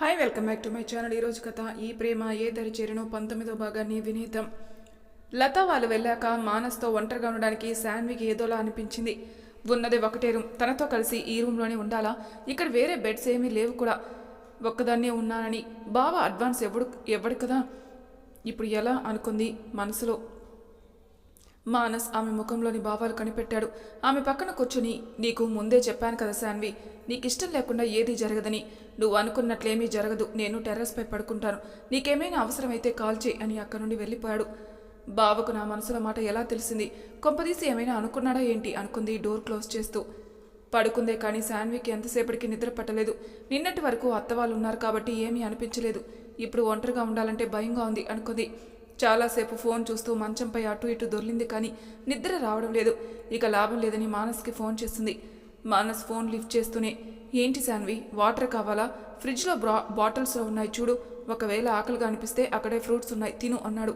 Hi welcome back to my channel ఈరోజు కథ ఈ ప్రేమ ఏ దరి చేరును పంతొమ్మిదో భాగాన్ని వినీతం లత వాళ్ళు వెళ్ళాక మానస్తో ఒంటరిగా ఉండడానికి శాన్వికి ఏదోలా అనిపించింది. ఉన్నది ఒకటే రూమ్. తనతో కలిసి ఈ రూమ్లోనే ఉండాలా? ఇక్కడ వేరే బెడ్స్ ఏమీ లేవు కూడా. ఒక్కదాన్నే ఉన్నానని. బావ అడ్వాన్స్ ఎవడు ఎవడు కదా? ఇప్పుడు ఎలా అనుకుంది మనసులో? మానస్ ఆమె ముఖంలోని భావాలు కనిపెట్టాడు. ఆమె పక్కన కూర్చుని నీకు ముందే చెప్పాను కదా శాన్వి నీకు ఇష్టం లేకుండా ఏదీ జరగదని. నువ్వు అనుకున్నట్లేమీ జరగదు. నేను టెర్రస్పై పడుకుంటాను. నీకేమైనా అవసరమైతే కాల్ చేయి అని అక్కడి నుండి వెళ్ళిపోయాడు. బావకు నా మనసులో మాట ఎలా తెలిసింది? కొంపదీసి ఏమైనా అనుకున్నాడా ఏంటి? అనుకుంది డోర్ క్లోజ్ చేస్తూ. పడుకుందే కానీ శాన్వికి ఎంతసేపటికి నిద్ర పట్టలేదు. నిన్నటి వరకు అత్తవాళ్ళు ఉన్నారు కాబట్టి ఏమీ అనిపించలేదు. ఇప్పుడు ఒంటరిగా ఉండాలంటే భయంగా ఉంది అనుకుంది. చాలాసేపు ఫోన్ చూస్తూ మంచంపై అటు ఇటు దొర్లింది కానీ నిద్ర రావడం లేదు. ఇక లాభం లేదని మానస్కి ఫోన్ చేస్తుంది. మానస్ ఫోన్ లిఫ్ట్ చేస్తూనే ఏంటి శాన్వి వాటర్ కావాలా? ఫ్రిడ్జ్లో బ్రా బాటిల్స్లో ఉన్నాయి చూడు. ఒకవేళ ఆకలిగా అనిపిస్తే అక్కడే ఫ్రూట్స్ ఉన్నాయి తిను అన్నాడు.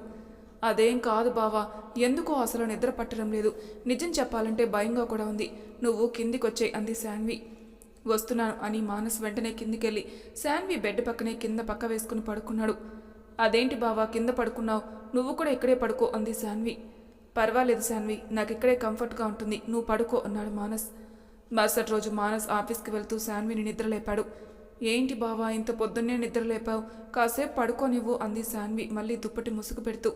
అదేం కాదు బావా ఎందుకో అసలు నిద్ర పట్టడం లేదు. నిజం చెప్పాలంటే భయంగా కూడా ఉంది. నువ్వు కిందికొచ్చేయి అంది శాన్వి. వస్తున్నాను అని మానస్ వెంటనే కిందికెళ్ళి శాన్వి బెడ్ పక్కనే కింద పక్క వేసుకుని పడుకున్నాడు. అదేంటి బావా కింద పడుకున్నావు? నువ్వు కూడా ఇక్కడే పడుకో అంది శాన్వి. పర్వాలేదు శాన్వి నాకు ఇక్కడే కంఫర్ట్గా ఉంటుంది నువ్వు పడుకో అన్నాడు మానస్. మరుసటి రోజు మానస్ ఆఫీస్కి వెళ్తూ శాన్విని నిద్రలేపాడు. ఏంటి బావా ఇంత పొద్దున్నే నిద్రలేపావు? కాసేపు పడుకోనివ్వు అంది శాన్వి మళ్ళీ దుప్పటి ముసుగు పెడుతూ.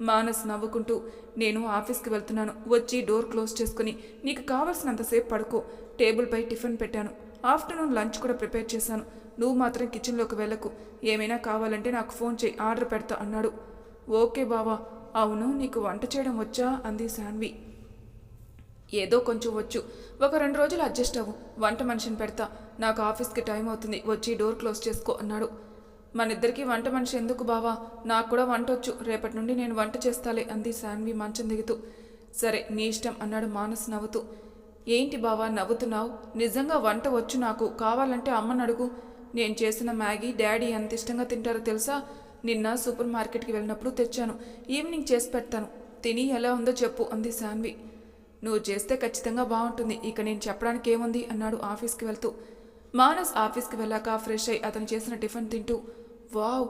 మానస్ నవ్వుకుంటూ నేను ఆఫీస్కి వెళ్తున్నాను వచ్చి డోర్ క్లోజ్ చేసుకుని నీకు కావలసినంతసేపు పడుకో టేబుల్పై టిఫిన్ పెట్టాను ఆఫ్టర్నూన్ లంచ్ కూడా ప్రిపేర్ చేశాను నువ్వు మాత్రం కిచెన్లోకి వెళ్ళకు. ఏమైనా కావాలంటే నాకు ఫోన్ చేయి ఆర్డర్ పెడతా అన్నాడు. ఓకే బావా అవును నీకు వంట చేయడం వచ్చా? అంది శాన్వి. ఏదో కొంచెం వచ్చు. ఒక రెండు రోజులు అడ్జస్ట్ అవ్వు. వంట మనిషిని పెడతా. నాకు ఆఫీస్కి టైం అవుతుంది. వచ్చి డోర్ క్లోజ్ చేసుకో అన్నాడు. మనిద్దరికి వంట మనిషి ఎందుకు బావా? నాకు కూడా వంట వచ్చు. రేపటి నుండి నేను వంట చేస్తాలే అంది శాన్వి మంచం దిగుతూ. సరే నీ ఇష్టం అన్నాడు మానస్ నవ్వుతూ. ఏంటి బావా నవ్వుతున్నావు? నిజంగా వంట వచ్చు నాకు. కావాలంటే అమ్మని అడుగు. నేను చేసిన మ్యాగీ డాడీ ఎంత ఇష్టంగా తింటారో తెలుసా? నిన్న సూపర్ మార్కెట్కి వెళ్ళినప్పుడు తెచ్చాను. ఈవినింగ్ చేసి పెడతాను. తిని ఎలా ఉందో చెప్పు అంది శాన్వి. నువ్వు చేస్తే ఖచ్చితంగా బాగుంటుంది. ఇక నేను చెప్పడానికి ఏముంది? అన్నాడు ఆఫీస్కి వెళ్తూ. మానస్ ఆఫీస్కి వెళ్ళాక ఫ్రెష్ అయి అతను చేసిన టిఫిన్ తింటూ. వావ్!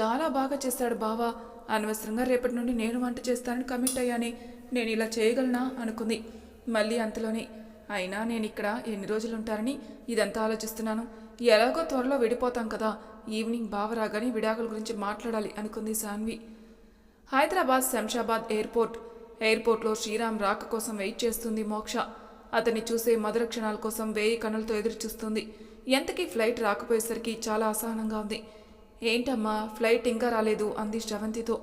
చాలా బాగా చేశాడు బావా. అనవసరంగా రేపటి నుండి నేను వంట చేస్తానని కమిట్ అయ్యానే. నేను ఇలా చేయగలనా? అనుకుంది. మళ్ళీ అంతలోనే. అయినా నేను ఇక్కడ ఎన్ని రోజులు ఉంటారని ఇదంతా ఆలోచిస్తున్నాను. ఎలాగో త్వరలో విడిపోతాం కదా. ఈవినింగ్ బావరాగానే విడాకుల గురించి మాట్లాడాలి అనుకుంది సాన్వి హైదరాబాద్ శంషాబాద్ ఎయిర్పోర్ట్. ఎయిర్పోర్ట్లో శ్రీరామ్ రాక కోసం వెయిట్ చేస్తుంది మోక్ష. అతన్ని చూసే మధుర క్షణాల కోసం వేయి కనులతో ఎదురు చూస్తుంది ఎంతకీ ఫ్లైట్ రాకపోయేసరికి చాలా అసహనంగా ఉంది. ఏంటమ్మా ఫ్లైట్ ఇంకా రాలేదు అంది శ్రవంతితో.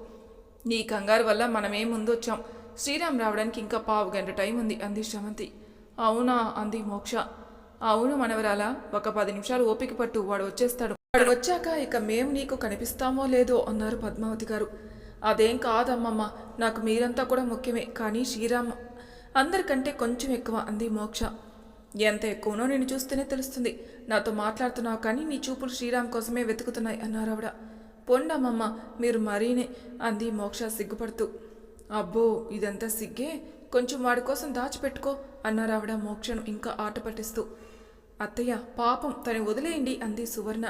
నీ కంగారు వల్ల మనమేం ముందొచ్చాం. శ్రీరామ్ రావడానికి ఇంకా పావు గంట టైం ఉంది అంది శ్రవంతి. అవునా అంది మోక్ష. అవును మనవరాలా ఒక పది నిమిషాలు ఓపిక పట్టు వాడు వచ్చేస్తాడు. వాడు వచ్చాక ఇక మేము నీకు కనిపిస్తామో లేదో అన్నారు పద్మావతి గారు. అదేం కాదమ్మమ్మ నాకు మీరంతా కూడా ముఖ్యమే కానీ శ్రీరామ అందరికంటే కొంచెం ఎక్కువ అంది మోక్ష. ఎంత ఎక్కువనో నేను చూస్తేనే తెలుస్తుంది. నాతో మాట్లాడుతున్నావు కానీ నీ చూపులు శ్రీరామ్ కోసమే వెతుకుతున్నాయి అన్నారు ఆవిడ. పొండమ్మమ్మ మీరు మరీనే అంది మోక్ష సిగ్గుపడుతూ. అబ్బో ఇదంతా సిగ్గే? కొంచెం వాడి కోసం దాచిపెట్టుకో అన్నారు ఆవిడ మోక్షను ఇంకా ఆట పట్టిస్తూ. అత్తయ్య పాపం తను వదిలేయండి అంది సువర్ణ.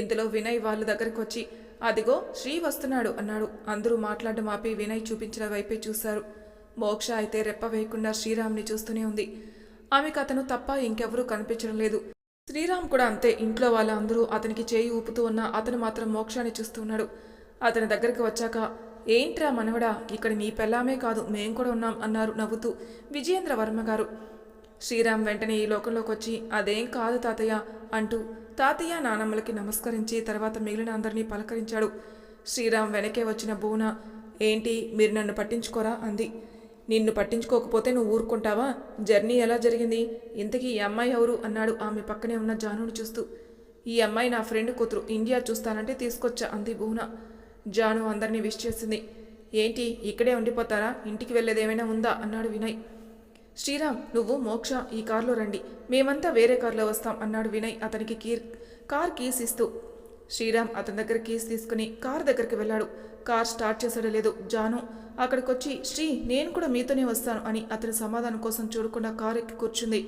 ఇంతలో వినయ్ వాళ్ళ దగ్గరకు వచ్చి అదిగో శ్రీ వస్తున్నాడు అన్నాడు. అందరూ మాట్లాడడం ఆపి వినయ్ చూపించిన వైపే చూశారు. మోక్ష అయితే రెప్ప వేయకుండా శ్రీరామ్ని చూస్తూనే ఉంది. ఆమెకు అతను తప్ప ఇంకెవరూ కనిపించడం లేదు. శ్రీరామ్ కూడా అంతే ఇంట్లో వాళ్ళ అందరూ అతనికి చేయి ఊపుతూ ఉన్నా అతను మాత్రం మోక్షాన్ని చూస్తున్నాడు అతని దగ్గరికి వచ్చాక ఏంట్రా మనవడా ఇక్కడ నీ పెళ్ళామే కాదు మేం కూడా ఉన్నాం అన్నారు నవ్వుతూ విజయేంద్ర వర్మ గారు. శ్రీరామ్ వెంటనే ఈ లోకంలోకి వచ్చి అదేం కాదు తాతయ్య అంటూ తాతయ్య నానమ్మలకి నమస్కరించి తర్వాత మిగిలిన అందరినీ పలకరించాడు. శ్రీరామ్ వెనకే వచ్చిన బూన ఏంటి మీరు నన్ను పట్టించుకోరా? అంది. నిన్ను పట్టించుకోకపోతే నువ్వు ఊరుకుంటావా? జర్నీ ఎలా జరిగింది? ఇంతకీ ఈ అమ్మాయి ఎవరు? అన్నాడు ఆమె పక్కనే ఉన్న జానును చూస్తూ. ఈ అమ్మాయి నా ఫ్రెండ్ కూతురు ఇండియా చూస్తానంటే తీసుకొచ్చా? అంది బూన జాను అందరినీ విష్ చేసింది. ఏంటి ఇక్కడే ఉండిపోతారా? ఇంటికి వెళ్ళేదేమైనా ఉందా? అన్నాడు వినయ్. శ్రీరామ్ నువ్వు మోక్ష ఈ కారులో రండి. మేమంతా వేరే కారులో వస్తాం అన్నాడు వినయ్ అతనికి కీర్ కార్ కీస్ ఇస్తూ. శ్రీరామ్ అతని దగ్గర కీస్ తీసుకుని కార్ దగ్గరికి వెళ్ళాడు. కార్ స్టార్ట్ చేసాడో లేదు జాను అక్కడికొచ్చి శ్రీ నేను కూడా మీతోనే వస్తాను అని అతని సమాధానం కోసం చూడకుండా కారు ఎక్కి కూర్చుంది.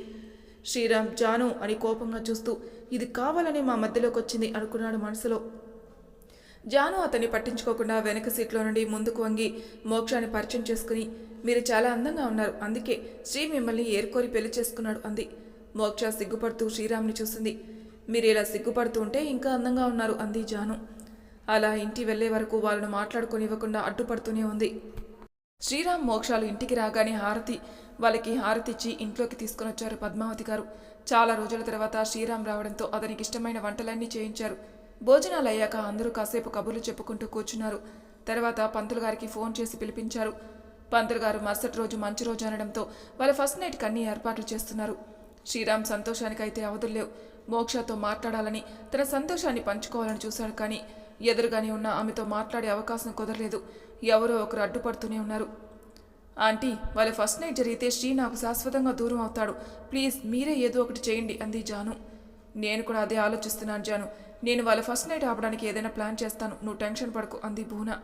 శ్రీరామ్ జాను అని కోపంగా చూస్తూ ఇది కావాలని మా మధ్యలోకి వచ్చింది అనుకున్నాడు మనసులో. జాను అతన్ని పట్టించుకోకుండా వెనక సీట్లో నుండి ముందుకు వంగి మోక్షాన్ని పరిచయం చేసుకుని మీరు చాలా అందంగా ఉన్నారు అందుకే శ్రీ మిమ్మల్ని ఏర్కోరి పెళ్ళి చేసుకున్నాడు అంది. మోక్ష సిగ్గుపడుతూ శ్రీరామ్ని చూసింది. మీరు ఇలా సిగ్గుపడుతూ ఉంటే ఇంకా అందంగా ఉన్నారు అంది జాను. అలా ఇంటి వెళ్ళే వరకు వాళ్ళను మాట్లాడుకోనివ్వకుండా అడ్డుపడుతూనే ఉంది. శ్రీరామ్ మోక్షాలు ఇంటికి రాగానే హారతి వాళ్ళకి హారతిచ్చి ఇంట్లోకి తీసుకుని వచ్చారు పద్మావతి గారు. చాలా రోజుల తర్వాత శ్రీరామ్ రావడంతో అతనికి ఇష్టమైన వంటలన్నీ చేయించారు. భోజనాలు అయ్యాక అందరూ కాసేపు కబుర్లు చెప్పుకుంటూ కూర్చున్నారు. తర్వాత పంతులు గారికి ఫోన్ చేసి పిలిపించారు. పంతులు గారు మరుసటి రోజు మంచి రోజు అనడంతో వాళ్ళ ఫస్ట్ నైట్కి అన్ని ఏర్పాట్లు చేస్తున్నారు. శ్రీరామ్ సంతోషానికైతే అవధుల్లేవు. మోక్షతో మాట్లాడాలని తన సంతోషాన్ని పంచుకోవాలని చూశాడు కానీ ఎదురుగానే ఉన్న ఆమెతో మాట్లాడే అవకాశం కుదరలేదు. ఎవరో ఒకరు అడ్డుపడుతూనే ఉన్నారు. ఆంటీ వాళ్ళ ఫస్ట్ నైట్ జరిగితే శ్రీ నాకు శాశ్వతంగా దూరం అవుతాడు. ప్లీజ్ మీరే ఏదో ఒకటి చేయండి అంది జాను. నేను కూడా అదే ఆలోచిస్తున్నాను జాను నేను వాళ్ళ ఫస్ట్ నైట్ ఆపడానికి ఏదైనా ప్లాన్ చేస్తాను. నువ్వు టెన్షన్ పడకు అంది భూన.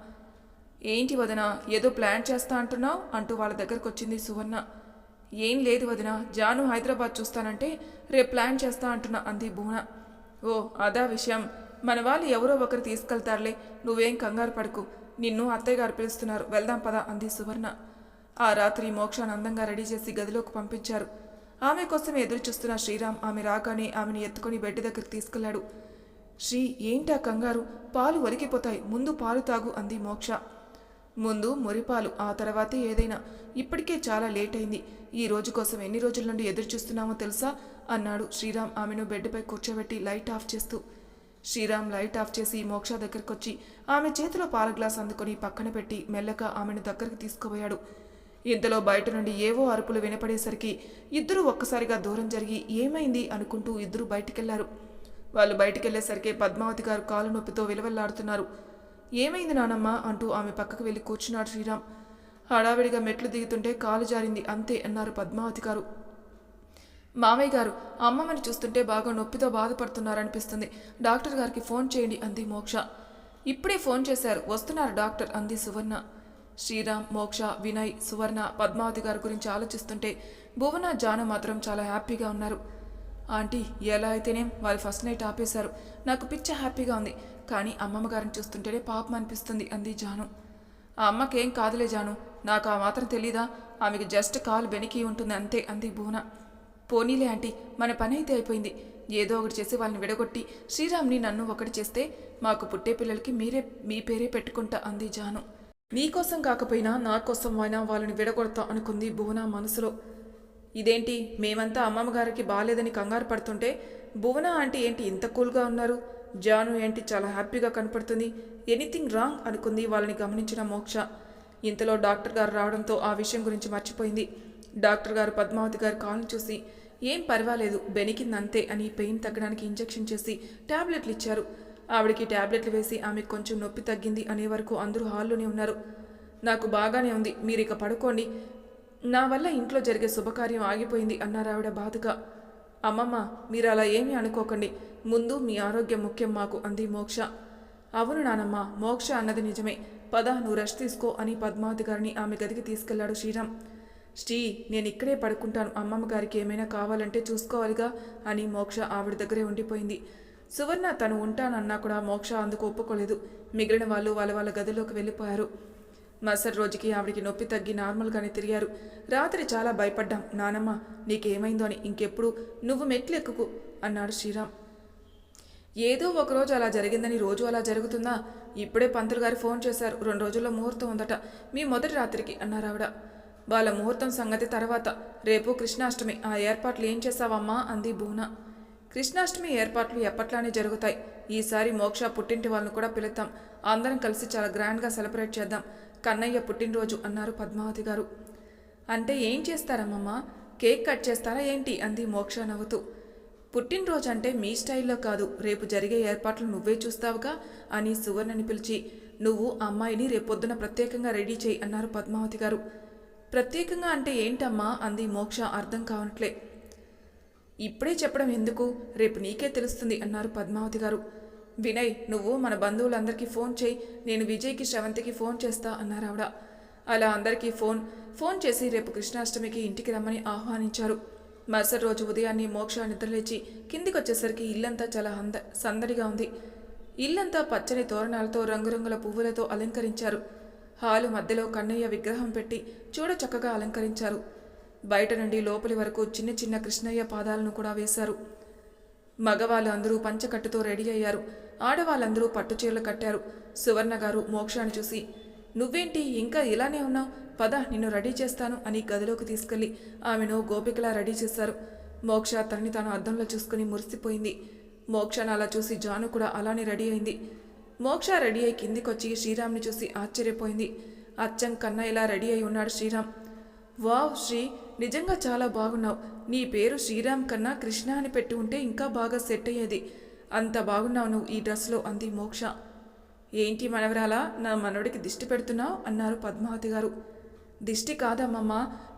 ఏంటి వదన ఏదో ప్లాన్ చేస్తా అంటున్నావు? అంటూ వాళ్ళ దగ్గరకు వచ్చింది సువర్ణ. ఏం లేదు వదిన జాను హైదరాబాద్ చూస్తానంటే రేపు ప్లాన్ చేస్తా అంటున్నా అంది భూన. ఓ అదా విషయం. మన వాళ్ళు ఎవరో ఒకరు తీసుకెళ్తారులే. నువ్వేం కంగారు పడకు. నిన్ను అత్తయ్య గారు పిలుస్తున్నారు. వెళ్దాం పదా అంది సువర్ణ. ఆ రాత్రి మోక్షాన్ని అందంగా రెడీ చేసి గదిలోకి పంపించారు. ఆమె కోసం ఎదురు చూస్తున్న శ్రీరామ్ ఆమె రాగానే ఆమెను ఎత్తుకొని బెడ్ దగ్గరికి తీసుకెళ్ళాడు. శ్రీ ఏంటా కంగారు? పాలు ఒలికిపోతాయి ముందు పాలు తాగు అంది మోక్ష. ముందు మురిపాలు ఆ తర్వాతే ఏదైనా. ఇప్పటికే చాలా లేట్ అయింది ఈ రోజు కోసం ఎన్ని రోజుల నుండి ఎదురు చూస్తున్నామో తెలుసా? అన్నాడు శ్రీరామ్ ఆమెను బెడ్పై కూర్చోబెట్టి లైట్ ఆఫ్ చేస్తూ. శ్రీరామ్ లైట్ ఆఫ్ చేసి మోక్ష దగ్గరకొచ్చి ఆమె చేతిలో పాల గ్లాస్ అందుకొని పక్కన పెట్టి మెల్లగా ఆమెను దగ్గరికి తీసుకుపోయాడు. ఇంతలో బయట నుండి ఏవో అరుపులు వినపడేసరికి ఇద్దరూ ఒక్కసారిగా దూరం జరిగి ఏమైంది అనుకుంటూ ఇద్దరు బయటికెళ్ళారు. వాళ్ళు బయటికెళ్ళేసరికి పద్మావతి గారు కాలు నొప్పితో విలవెల్లాడుతున్నారు. ఏమైంది నానమ్మ? అంటూ ఆమె పక్కకు వెళ్ళి కూర్చున్నాడు శ్రీరామ్. హడావిడిగా మెట్లు దిగుతుంటే కాలు జారింది అంతే అన్నారు పద్మావతి గారు. మామయ్య గారు అమ్మమ్మని చూస్తుంటే బాగా నొప్పితో బాధపడుతున్నారనిపిస్తుంది. డాక్టర్ గారికి ఫోన్ చేయండి అంది మోక్ష. ఇప్పుడే ఫోన్ చేశారు. వస్తున్నారు డాక్టర్ అంది సువర్ణ. శ్రీరామ్ మోక్ష వినయ్ సువర్ణ పద్మావతి గారి గురించి ఆలోచిస్తుంటే భువన జాను మాత్రం చాలా హ్యాపీగా ఉన్నారు. ఆంటీ ఎలా అయితేనేం వాళ్ళు ఫస్ట్ నైట్ ఆపేశారు. నాకు పిచ్చ హ్యాపీగా ఉంది. కానీ అమ్మమ్మ గారిని చూస్తుంటేనే పాపం అనిపిస్తుంది అంది జాను. ఆ అమ్మకేం కాదులే జాను. నాకు ఆ మాత్రం తెలీదా? ఆమెకి జస్ట్ కాలు బెనికి ఉంటుంది అంతే అంది భువన. పోనీలే ఆంటీ మన పని అయితే అయిపోయింది. ఏదో ఒకటి చేసి వాళ్ళని విడగొట్టి శ్రీరామ్ని నన్ను ఒకటి చేస్తే మాకు పుట్టే పిల్లలకి మీరే మీ పేరే పెట్టుకుంటా అంది జాను. నీకోసం కాకపోయినా నా కోసం అయినా వాళ్ళని విడగొడతా అనుకుంది భువన మనసులో. ఇదేంటి? మేమంతా అమ్మమ్మగారికి బాగాలేదని కంగారు పడుతుంటే భువన ఆంటీ ఏంటి ఇంత కూల్గా ఉన్నారు? జాను ఏంటి చాలా హ్యాపీగా కనపడుతుంది. ఎనీథింగ్ రాంగ్ అనుకుంది వాళ్ళని గమనించిన మోక్ష. ఇంతలో డాక్టర్ గారు రావడంతో ఆ విషయం గురించి మర్చిపోయింది. డాక్టర్ గారు పద్మావతి గారి కాల్ని చూసి ఏం పర్వాలేదు బెనికిందంతే అని పెయిన్ తగ్గడానికి ఇంజెక్షన్ చేసి టాబ్లెట్లు ఇచ్చారు. ఆవిడకి టాబ్లెట్లు వేసి ఆమెకు కొంచెం నొప్పి తగ్గింది అనే వరకు అందరూ హాల్లోనే ఉన్నారు. నాకు బాగానే ఉంది మీరు ఇక పడుకోండి. నా వల్ల ఇంట్లో జరిగే శుభకార్యం ఆగిపోయింది అన్నారు ఆవిడ బాధగా. అమ్మమ్మ మీరు అలా ఏమీ అనుకోకండి. ముందు మీ ఆరోగ్యం ముఖ్యం మాకు అంది మోక్ష. అవును నానమ్మ మోక్ష అన్నది నిజమే. పద నువ్వు రెస్ట్ తీసుకో అని పద్మావతి గారిని ఆమె గదికి తీసుకెళ్ళాడు శ్రీరామ్. శ్రీ నేను ఇక్కడే పడుకుంటాను. అమ్మమ్మ గారికి ఏమైనా కావాలంటే చూసుకోవాలిగా అని మోక్ష ఆవిడ దగ్గరే ఉండిపోయింది. సువర్ణ తను ఉంటానన్నా కూడా మోక్ష అందుకు ఒప్పుకోలేదు. మిగిలిన వాళ్ళు వాళ్ళ వాళ్ళ గదిలోకి వెళ్ళిపోయారు. మసర్ రోజుకి ఆవిడికి నొప్పి తగ్గి నార్మల్గానే తిరిగారు. రాత్రి చాలా భయపడ్డాం. నానమ్మ నీకేమైందో అని ఇంకెప్పుడు నువ్వు మెట్లు ఎక్కుకు అన్నాడు శ్రీరామ్. ఏదో ఒకరోజు అలా జరిగిందని రోజు అలా జరుగుతుందా? ఇప్పుడే పంతులు గారు ఫోన్ చేశారు. రెండు రోజుల్లో ముహూర్తం ఉందట. మీ మొదటి రాత్రికి అన్నారు ఆవిడ. వాళ్ళ ముహూర్తం సంగతి తర్వాత. రేపు కృష్ణాష్టమి. ఆ ఏర్పాట్లు ఏం చేశావమ్మా? అంది భూనా కృష్ణాష్టమి ఏర్పాట్లు ఎప్పట్లానే జరుగుతాయి. ఈసారి మోక్ష పుట్టింటి వాళ్ళని కూడా పిలుద్దాం. అందరం కలిసి చాలా గ్రాండ్గా సెలబ్రేట్ చేద్దాం. కన్నయ్య పుట్టినరోజు అన్నారు పద్మావతి గారు. అంటే ఏం చేస్తారమ్మమ్మ? కేక్ కట్ చేస్తారా ఏంటి? అంది మోక్ష నవ్వుతూ. పుట్టినరోజు అంటే మీ స్టైల్లో కాదు. రేపు జరిగే ఏర్పాట్లు నువ్వే చూస్తావుగా? అని సువర్ణని పిలిచి నువ్వు అమ్మాయిని రేపొద్దున ప్రత్యేకంగా రెడీ చేయి అన్నారు పద్మావతి గారు. ప్రత్యేకంగా అంటే ఏంటమ్మా? అంది మోక్ష అర్థం కావట్లే. ఇప్పుడే చెప్పడం ఎందుకు? రేపు నీకే తెలుస్తుంది అన్నారు పద్మావతి గారు. వినయ్ నువ్వు మన బంధువులందరికీ ఫోన్ చేయి నేను విజయ్కి శ్రవంతికి ఫోన్ చేస్తా అన్నారు ఆవిడ. అలా అందరికీ ఫోన్ ఫోన్ చేసి రేపు కృష్ణాష్టమికి ఇంటికి రమ్మని ఆహ్వానించారు. మరుసటి రోజు ఉదయాన్నే మోక్ష నిద్రలేచి కిందికొచ్చేసరికి ఇల్లంతా చాలా అంద సందడిగా ఉంది. ఇల్లంతా పచ్చని తోరణాలతో రంగురంగుల పువ్వులతో అలంకరించారు. హాలు మధ్యలో కన్నయ్య విగ్రహం పెట్టి చూడ చక్కగా అలంకరించారు. బయట నుండి లోపలి వరకు చిన్న చిన్న కృష్ణయ్య పాదాలను కూడా వేశారు. మగవాళ్ళు అందరూ పంచకట్టుతో రెడీ అయ్యారు. ఆడవాళ్ళందరూ పట్టు చీరలు కట్టారు. సువర్ణ గారు మోక్షాన్ని చూసి నువ్వేంటి ఇంకా ఇలానే ఉన్నావు? పద నిన్ను రెడీ చేస్తాను అని గదిలోకి తీసుకెళ్ళి ఆమెను గోపికలా రెడీ చేశారు. మోక్ష తనని తాను అద్దంలో చూసుకుని మురిసిపోయింది. మోక్షను అలా చూసి జాను కూడా అలానే రెడీ అయింది. మోక్ష రెడీ అయి కిందికొచ్చి శ్రీరామ్ని చూసి ఆశ్చర్యపోయింది. అచ్చం కన్నా ఇలా రెడీ అయి ఉన్నాడు శ్రీరామ్. వావ్ శ్రీ నిజంగా చాలా బాగున్నావు. నీ పేరు శ్రీరామ్ కన్నా కృష్ణ అని పెట్టి ఉంటే ఇంకా బాగా సెట్ అయ్యేది. అంత బాగున్నావు నువ్వు ఈ డ్రెస్లో అంది మోక్ష. ఏంటి మనవరాలా నా మనవడికి దిష్టి పెడుతున్నావు? అన్నారు పద్మావతి గారు. దిష్టి కాదమ్మమ్మ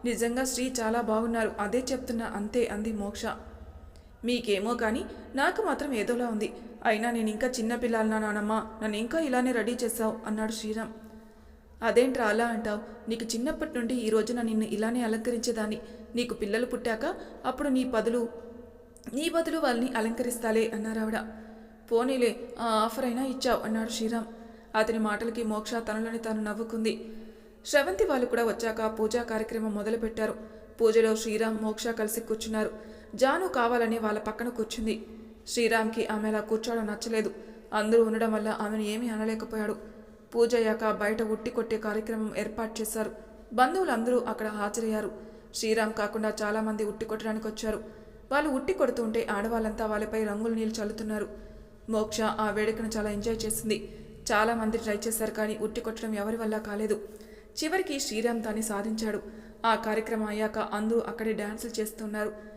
నిజంగా శ్రీ చాలా బాగున్నారు. అదే చెప్తున్నా అంతే అంది మోక్ష. మీకేమో కానీ నాకు మాత్రం ఏదోలా ఉంది. అయినా నేను ఇంకా చిన్నపిల్లలనా నానమ్మా నన్ను ఇంకా ఇలానే రెడీ చేశావు అన్నాడు శ్రీరామ్. అదేంట్రా అలా అంటావు? నీకు చిన్నప్పటి నుండి ఈ రోజున నిన్ను ఇలానే అలంకరించేదాన్ని. నీకు పిల్లలు పుట్టాక అప్పుడు నీ బదులు నీ బదులు వాళ్ళని అలంకరిస్తాలే అన్నారావిడ. పోనీలే ఆ ఆఫర్ అయినా ఇచ్చావు అన్నాడు శ్రీరామ్. అతని మాటలకి మోక్ష తనలోని తాను నవ్వుకుంది. శ్రవంతి వాళ్ళు కూడా వచ్చాక పూజా కార్యక్రమం మొదలుపెట్టారు. పూజలో శ్రీరామ్ మోక్ష కలిసి కూర్చున్నారు. జాను కావాలని వాళ్ళ పక్కన కూర్చుంది. శ్రీరామ్కి ఆమె అలా కూర్చోవడం నచ్చలేదు. అందరూ ఉండడం వల్ల ఆమెను ఏమీ అనలేకపోయాడు. పూజ అయ్యాక బయట ఉట్టి కొట్టే కార్యక్రమం ఏర్పాటు చేశారు. బంధువులందరూ అక్కడ హాజరయ్యారు. శ్రీరామ్ కాకుండా చాలామంది ఉట్టి కొట్టడానికి వచ్చారు. వాళ్ళు ఉట్టి కొడుతుంటే ఆడవాళ్ళంతా వాళ్ళపై రంగులు నీళ్ళు చల్లుతున్నారు. మోక్ష ఆ వేడుకను చాలా ఎంజాయ్ చేసింది. చాలామంది ట్రై చేశారు కానీ ఉట్టి కొట్టడం ఎవరి వల్ల కాలేదు. చివరికి శ్రీరామ్ దాన్ని సాధించాడు. ఆ కార్యక్రమం అయ్యాక అందరూ అక్కడే డాన్సులు చేస్తున్నారు.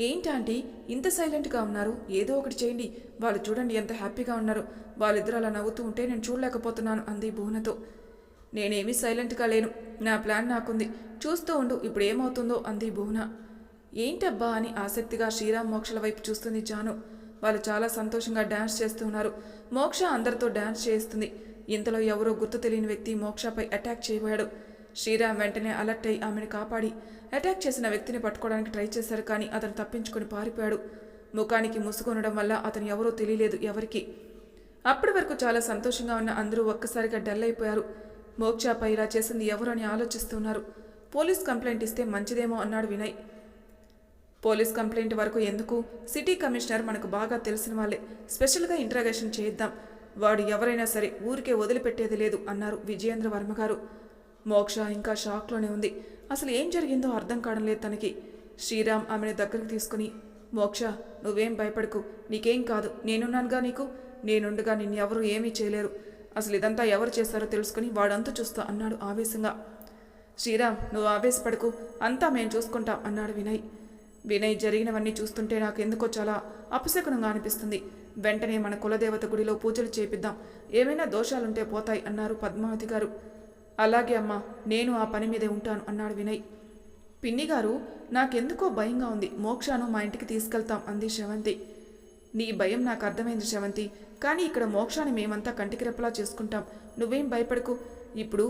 ఏంటంటీ ఇంత సైలెంట్గా ఉన్నారు. ఏదో ఒకటి చేయండి. వాళ్ళు చూడండి ఎంత హ్యాపీగా ఉన్నారు. వాళ్ళిద్దరు అలా నవ్వుతూ ఉంటే నేను చూడలేకపోతున్నాను అంది భువనతో. నేనేమీ సైలెంట్గా లేను. నా ప్లాన్ నాకుంది. చూస్తూ ఉండు ఇప్పుడు ఏమవుతుందో అంది భువన. ఏంటబ్బా అని ఆసక్తిగా శ్రీరామ్ మోక్షల వైపు చూస్తుంది జాను. వాళ్ళు చాలా సంతోషంగా డ్యాన్స్ చేస్తూ ఉన్నారు. మోక్ష అందరితో డ్యాన్స్ చేస్తుంది ఇంతలో ఎవరో గుర్తు తెలియని వ్యక్తి మోక్షపై అటాక్ చేయబోయాడు. శ్రీరామ్ వెంటనే అలర్ట్ అయి ఆమెను కాపాడి అటాక్ చేసిన వ్యక్తిని పట్టుకోవడానికి ట్రై చేశారు కానీ అతను తప్పించుకొని పారిపోయాడు. ముఖానికి ముసుగొనడం వల్ల అతను ఎవరో తెలియలేదు ఎవరికి. అప్పటి వరకు చాలా సంతోషంగా ఉన్న అందరూ ఒక్కసారిగా డల్ అయిపోయారు. మోక్షాపై ఇలా చేసింది ఎవరు అని ఆలోచిస్తున్నారు. పోలీస్ కంప్లైంట్ ఇస్తే మంచిదేమో అన్నాడు వినయ్. పోలీస్ కంప్లైంట్ వరకు ఎందుకు? సిటీ కమిషనర్ మనకు బాగా తెలిసిన వాళ్ళే. స్పెషల్గా ఇంట్రాగేషన్ చేద్దాం వాడు ఎవరైనా సరే ఊరికే వదిలిపెట్టేది లేదు అన్నారు విజయేంద్ర వర్మ గారు. మోక్ష ఇంకా షాక్లోనే ఉంది. అసలు ఏం జరిగిందో అర్థం కావడం లేదు తనకి. శ్రీరామ్ ఆమెను దగ్గరకు తీసుకుని మోక్ష నువ్వేం భయపడకు. నీకేం కాదు. నేనున్నానుగా నీకు? నేనుండగా ఎవరు ఏమీ చేయలేరు. అసలు ఇదంతా ఎవరు చేస్తారో తెలుసుకుని వాడంతా చూస్తా అన్నాడు ఆవేశంగా. శ్రీరామ్ నువ్వు ఆవేశపడకు. అంతా మేము చూసుకుంటాం అన్నాడు వినయ్. వినయ్ జరిగినవన్నీ చూస్తుంటే నాకు ఎందుకో చాలా అపశకునంగా అనిపిస్తుంది. వెంటనే మన కులదేవత గుడిలో పూజలు చేపిద్దాం. ఏమైనా దోషాలుంటే పోతాయి అన్నారు పద్మావతి గారు. అలాగే అమ్మా నేను ఆ పని మీదే ఉంటాను అన్నాడు వినయ్. పిన్ని గారు నాకెందుకో భయంగా ఉంది మోక్షాను మా ఇంటికి తీసుకెళ్తాం అంది శవంతి. నీ భయం నాకు అర్థమైంది శవంతి కానీ ఇక్కడ మోక్షాన్ని మేమంతా కంటికి రెప్పలా చేసుకుంటాం. నువ్వేం భయపడకు. ఇప్పుడు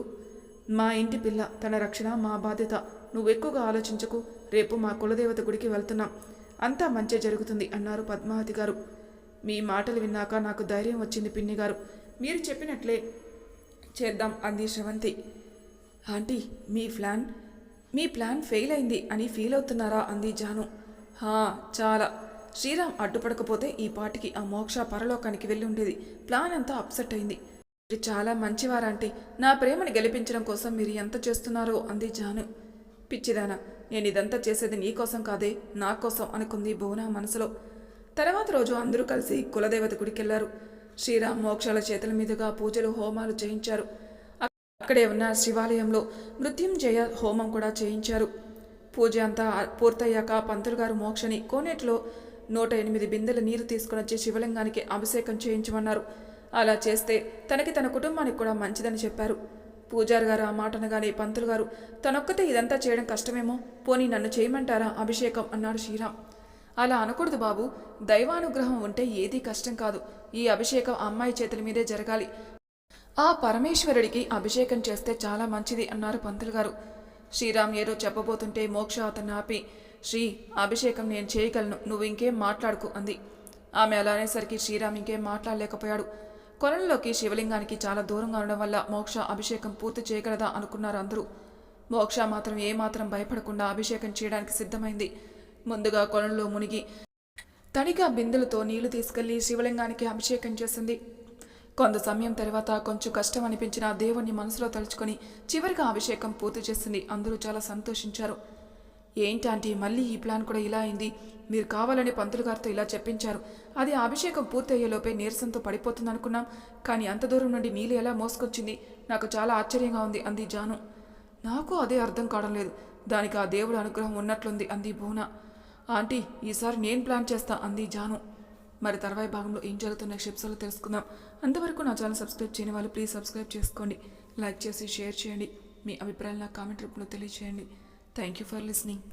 మా ఇంటి పిల్ల తన రక్షణ మా బాధ్యత నువ్వు ఎక్కువగా ఆలోచించకు. రేపు మా కులదేవత గుడికి వెళ్తున్నాం. అంతా మంచి జరుగుతుంది అన్నారు పద్మావతి గారు. మీ మాటలు విన్నాక నాకు ధైర్యం వచ్చింది పిన్ని గారు మీరు చెప్పినట్లే చేద్దాం అంది శ్రవంతి. ఆంటీ మీ ప్లాన్ మీ ప్లాన్ ఫెయిల్ అయింది అని ఫీల్ అవుతున్నారా? అంది జాను. హా చాలా. శ్రీరామ్ అడ్డుపడకపోతే ఈ పాటికి ఆ మోక్ష పరలోకానికి వెళ్ళి ఉండేది ప్లాన్ అంతా అప్సెట్ అయింది. మీరు చాలా మంచివారాంటీ నా ప్రేమని గెలిపించడం కోసం మీరు ఎంత చేస్తున్నారో? అంది జాను. పిచ్చిదానా నేను ఇదంతా చేసేది నీ కోసం కాదే నా కోసం అనుకుంది భువన మనసులో. తర్వాత రోజు అందరూ కలిసి కులదేవత గుడికెళ్ళారు. శ్రీరామ్ మోక్షాల చేతుల మీదుగా పూజలు హోమాలు చేయించారు. అక్కడే ఉన్న శివాలయంలో మృత్యుంజయ హోమం కూడా చేయించారు. పూజ అంతా పూర్తయ్యాక పంతులు గారు మోక్షని కోనేటిలో నూట ఎనిమిది బిందెల నీరు తీసుకుని వచ్చి శివలింగానికి అభిషేకం చేయించమన్నారు. అలా చేస్తే తనకి తన కుటుంబానికి కూడా మంచిదని చెప్పారు. పూజారి గారు ఆ మాట అనగానే పంతులు గారు తనొక్కతే ఇదంతా చేయడం కష్టమేమో పోనీ నన్ను చేయమంటారా అభిషేకం? అన్నాడు శ్రీరామ్. అలా అనకూడదు బాబు. దైవానుగ్రహం ఉంటే ఏదీ కష్టం కాదు. ఈ అభిషేకం అమ్మాయి చేతుల మీదే జరగాలి. ఆ పరమేశ్వరుడికి అభిషేకం చేస్తే చాలా మంచిది అన్నారు పంతులు గారు. శ్రీరామ్ ఏదో చెప్పబోతుంటే మోక్ష అతను ఆపి శ్రీ అభిషేకం నేను చేయగలను. నువ్వు ఇంకేం మాట్లాడుకు అంది. ఆమె అలానేసరికి శ్రీరామ్ ఇంకేం మాట్లాడలేకపోయాడు. కొలంలోకి శివలింగానికి చాలా దూరంగా ఉండడం వల్ల మోక్ష అభిషేకం పూర్తి చేయగలదా అనుకున్నారు అందరూ. మోక్ష మాత్రం ఏమాత్రం భయపడకుండా అభిషేకం చేయడానికి సిద్ధమైంది. ముందుగా కొలంలో మునిగి తడిగా బిందెలతో నీళ్ళు తీసుకెళ్ళి శివలింగానికి అభిషేకం చేసింది. కొంత సమయం తర్వాత కొంచెం కష్టం అనిపించిన దేవుణ్ణి మనసులో తలుచుకొని చివరిగా అభిషేకం పూర్తి చేసింది. అందరూ చాలా సంతోషించారు. ఏంటంటే మళ్ళీ ఈ ప్లాన్ కూడా ఇలా అయింది? మీరు కావాలని పంతులు గారితో ఇలా చెప్పించారు. అది అభిషేకం పూర్తి అయ్యేలోపే నీరసంతో పడిపోతుంది అనుకున్నాం కానీ అంత దూరం నుండి నీళ్ళు ఎలా మోసుకొచ్చింది? నాకు చాలా ఆశ్చర్యంగా ఉంది అంది జాను. నాకు అదే అర్థం కావడం లేదు. దానికి ఆ దేవుడు అనుగ్రహం ఉన్నట్లుంది అంది భూనా ఆంటీ ఈసారి నేను ప్లాన్ చేస్తా అంది జాను. మరి తర్వాయి భాగంలో ఏం జరుగుతున్న క్షిప్సలో తెలుసుకుందాం. అంతవరకు నా ఛానల్ సబ్స్క్రైబ్ చేయని వాళ్ళు ప్లీజ్ సబ్స్క్రైబ్ చేసుకోండి. లైక్ చేసి షేర్ చేయండి. మీ అభిప్రాయాలు నా కామెంట్ రూపంలో తెలియజేయండి థ్యాంక్ యూ ఫర్ లిసనింగ్.